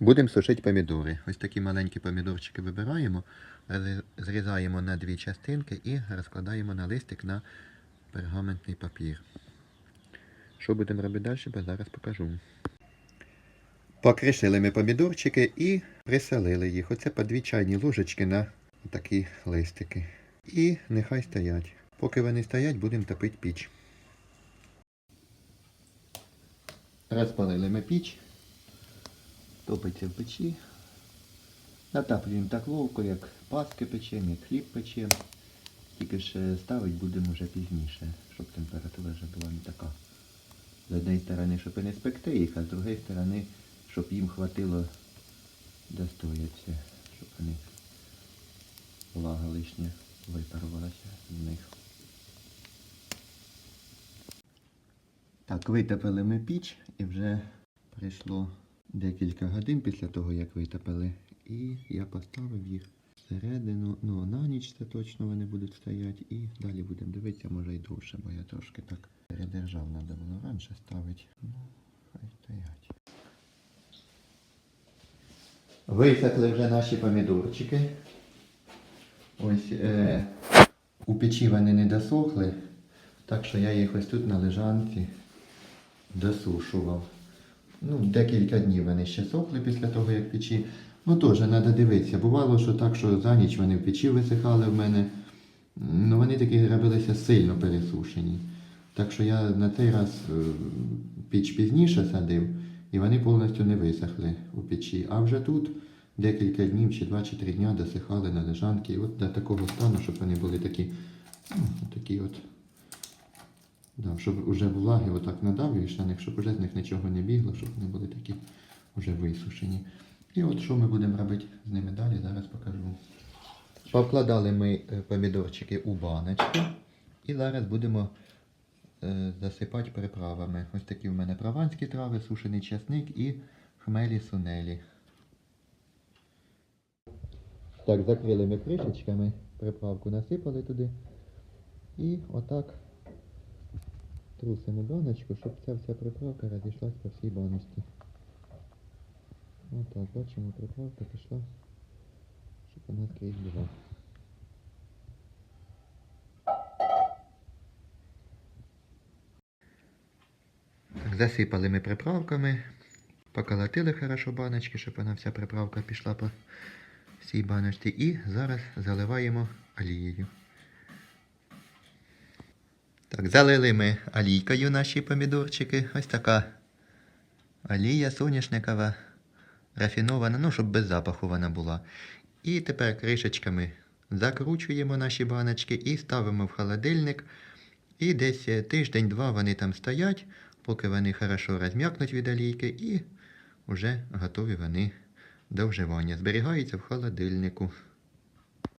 Будемо сушити помідори. Ось такі маленькі помідорчики вибираємо, зрізаємо на дві частинки і розкладаємо на листик на пергаментний папір. Що будемо робити далі, зараз покажу. Покришили ми помідорчики і присолили їх. Оце по дві чайні ложечки на такі листики. І нехай стоять. Поки вони стоять, будемо топити піч. Розпалили ми піч. Топиться в печі. Натаплюємо так ловко, як паски печемо, як хліб печемо. Тільки ж ставити будемо вже пізніше, щоб температура вже була не така. З однієї сторони, щоб і не спекти їх, а з другої сторони, щоб їм хватило достояться, щоб вони влага лишня випарувалася з них. Так, витопили ми піч і вже пройшло декілька годин після того, як витопили. І я поставив їх всередину, ну на ніч це точно вони будуть стояти. І далі будемо дивитися, може й довше, бо я трошки так передержав, треба було раніше ставити. Ну, хай стоять. Висохли вже наші помідорчики. Ось е, у печі вони не досохли, так що я їх ось тут на лежанці досушував. Ну, декілька днів вони ще сохли після того, як печі. Ну теж треба дивитися. Бувало, що так, що за ніч вони в печі висихали в мене. Ну вони такі робилися сильно пересушені. Так що я на цей раз е, піч пізніше садив, і вони повністю не висохли у печі. А вже тут декілька днів, чи два, чи три дня досихали на лежанки. І от до такого стану, щоб вони були такі, ну, такі от. Да, щоб уже влаги отак надавлюєш на них, щоб уже з них нічого не бігло, щоб вони були такі вже висушені. І от що ми будемо робити з ними далі, зараз покажу. Повкладали ми е, помідорчики у баночки і зараз будемо е, засипати приправами. Ось такі в мене прованські трави, сушений часник і хмелі сунелі. Так, закрили ми кришечками, приправку насипали туди. І отак трусимо баночку, щоб ця вся приправка розійшлась по всій баночці. Отак, бачимо, приправка пішла, щоб вона скрізь була. Так, засипали ми приправками, поколотили хорошо баночки, щоб вона вся приправка пішла по всій баночці. І зараз заливаємо олією. Так, залили ми олійкою наші помідорчики. Ось така олія соняшникова, рафінована, ну, щоб без запаху вона була. І тепер кришечками закручуємо наші баночки і ставимо в холодильник. І десь е, тиждень-два вони там стоять, поки вони хорошо розм'якнуть від олійки, і вже готові вони до вживання. Зберігаються в холодильнику.